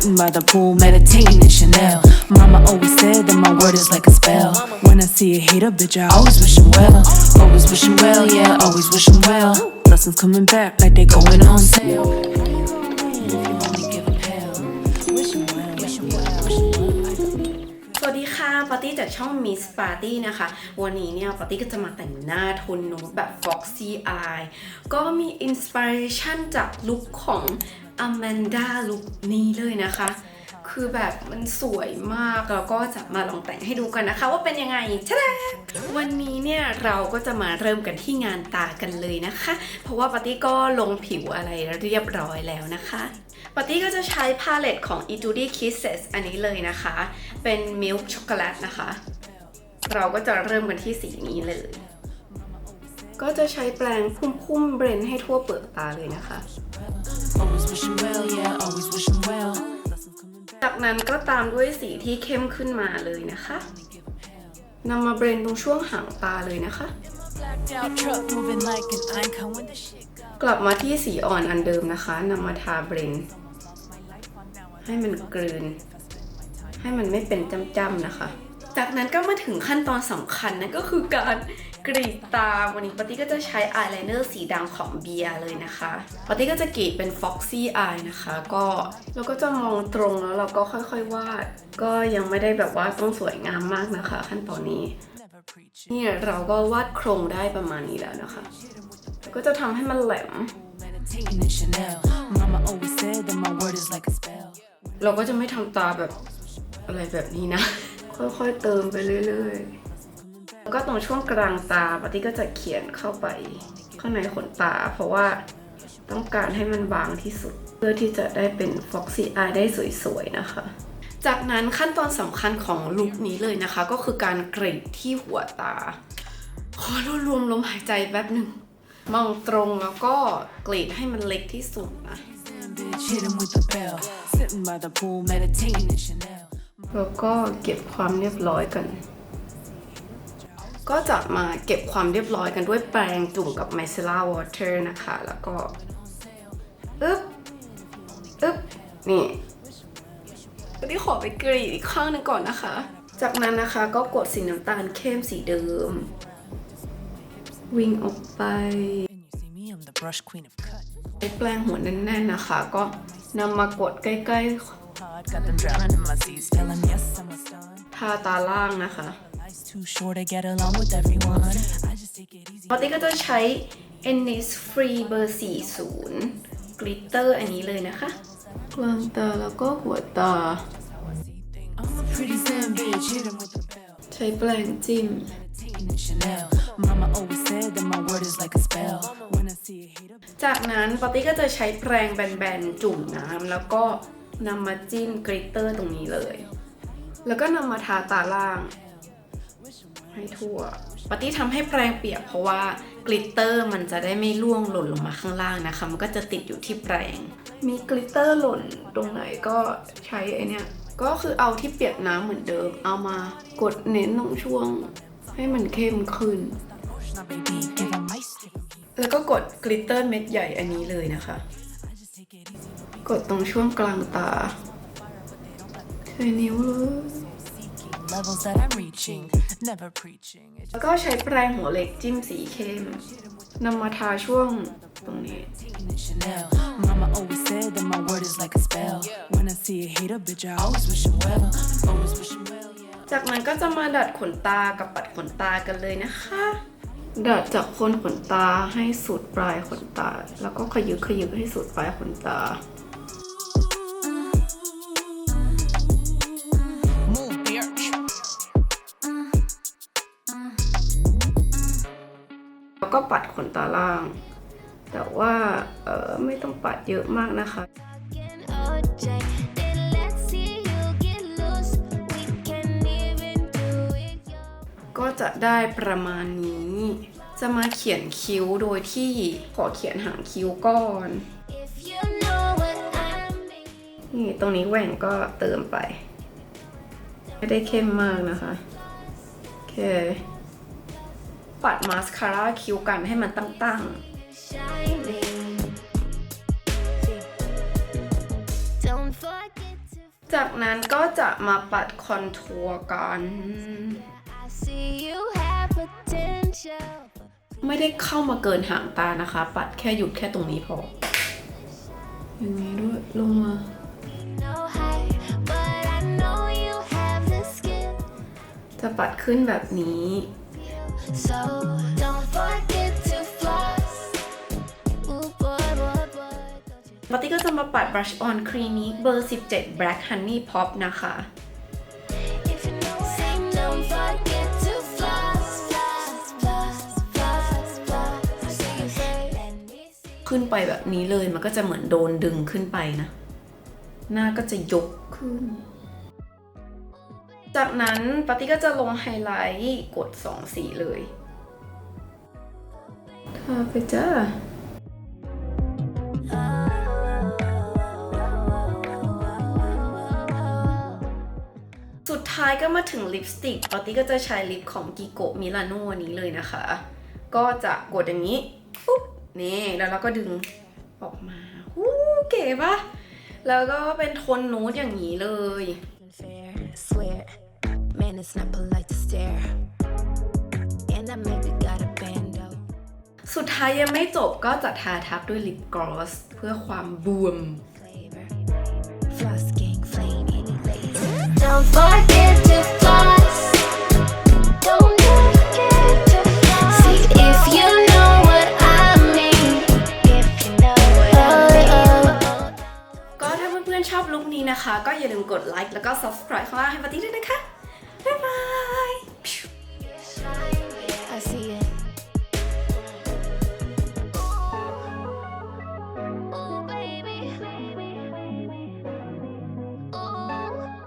Sitting by the pool, meditating in Chanel. Mama always said that my word is like a spell. When I see a hater, bitch, I always wish him well. Always wish him well, yeah, always wish him well. Blessings coming back like they going on sale. ตี้จากช่อง Miss Party นะคะ วันนี้เนี่ยปาร์ตี้ก็จะมาแต่งหน้าโทนนูดแบบ Foxy Eye ก็มีอินสปิเรชันจากลุคของ Amanda ลุคนี้เลยนะคะ คือแบบมันสวยมากแล้วก็จะมาลองแต่งให้ดูกันนะคะ ว่าเป็นยังไงชะดาวันนี้เนี่ยเราก็จะมาเริ่มกันที่งานตากันเลยนะคะ เพราะว่าปาร์ตี้ก็ลงผิวอะไรเรียบร้อยแล้วนะคะปาร์ตี้ก็จะใช้พาเลตของ Etude Kisses อันนี้เลยนะคะ เป็น Milk Chocolate นะคะ เราก็จะเริ่มกันที่สีนี้เลย ก็จะใช้แปรงพุ่มๆเบรนให้ทั่วเปลือกตาเลยนะคะ จากนั้นก็ตามด้วยสีที่เข้มขึ้นมาเลยนะคะนำมาเบรนตรงช่วงหางตาเลยนะคะ กลับมาที่สีอ่อนอันเดิมนะคะนำมาทาเบรนให้มันกลืน ให้มันไม่เป็นจ้ำๆนะคะ จากนั้นก็มาถึงขั้นตอนสำคัญนั่นก็คือการ กรีดตาวันนี้ปาร์ตี้ก็จะใช้อายไลเนอร์สีดำของเบียร์เลยนะคะปาร์ตี้ก็จะกรีดเป็น Foxy Eye นะคะ ก็เราก็จะมองตรงแล้วเราก็ค่อยๆวาดก็ยังไม่ได้แบบว่าต้องสวยงามมากนะคะ ขั้นตอนนี้ never preaching. นี่เราก็วาดโครงได้ประมาณนี้แล้วนะคะก็จะทำให้มันแหลม Meditating in Chanel. Mama always said that my word is like a spell. เราก็จะไม่ทำตาแบบอะไรแบบนี้นะ ค่อยๆเติมไปเรื่อยๆ แล้วก็ตรงช่วงกลางตาปาร์ตี้ก็จะเขียนเข้าไปข้างในขนตา เพราะว่าต้องการให้มันบางที่สุด เพื่อที่จะได้เป็น Foxy Eye ได้สวยๆนะคะ จากนั้นขั้นตอนสำคัญของลุคนี้เลยนะคะ ก็คือการกรีดที่หัวตา ขอรวมลมหายใจแป๊บหนึ่ง มองตรงแล้วก็กรีดให้มันเล็กที่สุดนะ Damn bitch, hit him with the bell. Sitting by the pool, meditating in Chanel. แล้วก็เก็บความเรียบร้อยกัน ก็จะมาเก็บความเรียบร้อยกันด้วยแปรงจุ่มกับ micellar water นะคะ แล้วก็อึ๊บอึ๊บนี่วันนี้ขอไปกรีดอีกข้างหนึงก่อนนะคะ จากนั้นนะคะก็กดสีน้ำตาลเข้มสีเดิม วิ่งออกไป And you see me, I'm the brush queen of cut. ใช้แปรงหัวแน่นๆนะคะ ก็นำมากดใกล้ Hard, got them drowning in my seas, telling yes, I'm a star. ๆทาตาล่างนะคะ Life's too short to get along with everyone. I just take it easy. ปกติก็จะใช้ Innisfree เบอร์ 40 Glitter อันนี้เลยนะคะกลางตาแล้วก็หัวตา I'm a pretty zen bitch, hit him with the bell. ใช้แปรงจิ้ม Meditating in Chanel. Mama always said that my word is like a spell. When I see a hater, จากนั้นปกติก็จะใช้แปรงแบนๆ จุ่มน้ำแล้วก็นำมาจิ้มกริตเตอร์ตรงนี้เลย แล้วก็นำมาทาตาล่าง ให้ทั่วปฏิทำให้แปรงเปียกเพราะว่ากลิตเตอร์มันจะได้ไม่ร่วงหล่นลงมาข้างล่างนะคะ มันก็จะติดอยู่ที่แปรง มีกลิตเตอร์หล่นตรงไหนก็ใช้ไอเนี้ยก็คือเอาที่เปียกน้ำเหมือนเดิม เอามากดเน้นตรงช่วงให้มันเข้มขึ้น แล้วก็กดกลิตเตอร์เม็ดใหญ่อันนี้เลยนะคะ กดตรงช่วงกลางตาใช้นิ้วเลย levels that I'm reaching, never preaching. It's แล้วก็ใช้แปรงหัวเล็กจิ้มสีเข้มนำมาทาช่วงตรงนี้ taking in Chanel. Mama always said that my word is like a spell. When I see a hater, bitch, I always wish him well. Always wish him well, yeah. จากนั้นก็จะมาดัดขนตากับปัดขนตากันเลยนะคะ ดัดจากโคนขนตาให้สุดปลายขนตา แล้วก็ขยึกขยึกให้สุดปลายขนตา ก็ปัดขนตาล่าง แต่ว่าเออไม่ต้องปัดเยอะมากนะคะก็จะได้ประมาณนี้ จะมาเขียนคิ้วโดยที่ขอเขียนหางคิ้วก่อน นี่ตรงนี้แหว่งก็เติมไป ไม่ได้เข้มมากนะคะ โอเค ปัดมาสคาร่าคิ้วกันให้มันตั้ง Shining. Don't forget to จากนั้นก็จะมาปัดคอนทัวร์กัน ไม่ได้เข้ามาเกินหางตานะคะ ปัดแค่หยุดแค่ตรงนี้พอ อย่างนี้ด้วยลงมาจะปัดขึ้นแบบนี้ So don't forget to floss. Ooh, boy, boy, boy, don't you ปาร์ตี้ก็จะมาปัด brush on Clinique เบอร์ 17 Black Honey Pop นะคะ If you know say don't forget to floss, floss, floss, floss, floss. I see you say, let me see. ขึ้นไปแบบนี้เลยมันก็จะเหมือนโดนดึงขึ้นไปนะ หน้าก็จะยกขึ้น จากนั้นปาตี้ก็จะลงไฮไลท์กด 2 สีเลยทาไปจ้าสุดท้ายก็มาถึงลิปสติกปาตี้ก็จะใช้ลิปของกิโกมิลานโน่นี้เลยนะคะ ก็จะกดอย่างนี้ปุ๊บนี่แล้วเราก็ดึงออกมาหูเก๋ปะแล้วก็เป็นโทนนูดอย่างนี้เลย it's not polite to stare. And I maybe got a bando. สุดท้ายยังไม่จบก็จะทาทับด้วยลิปกลอสเพื่อความบวม flavor. Floss gang flame any later. Don't forget to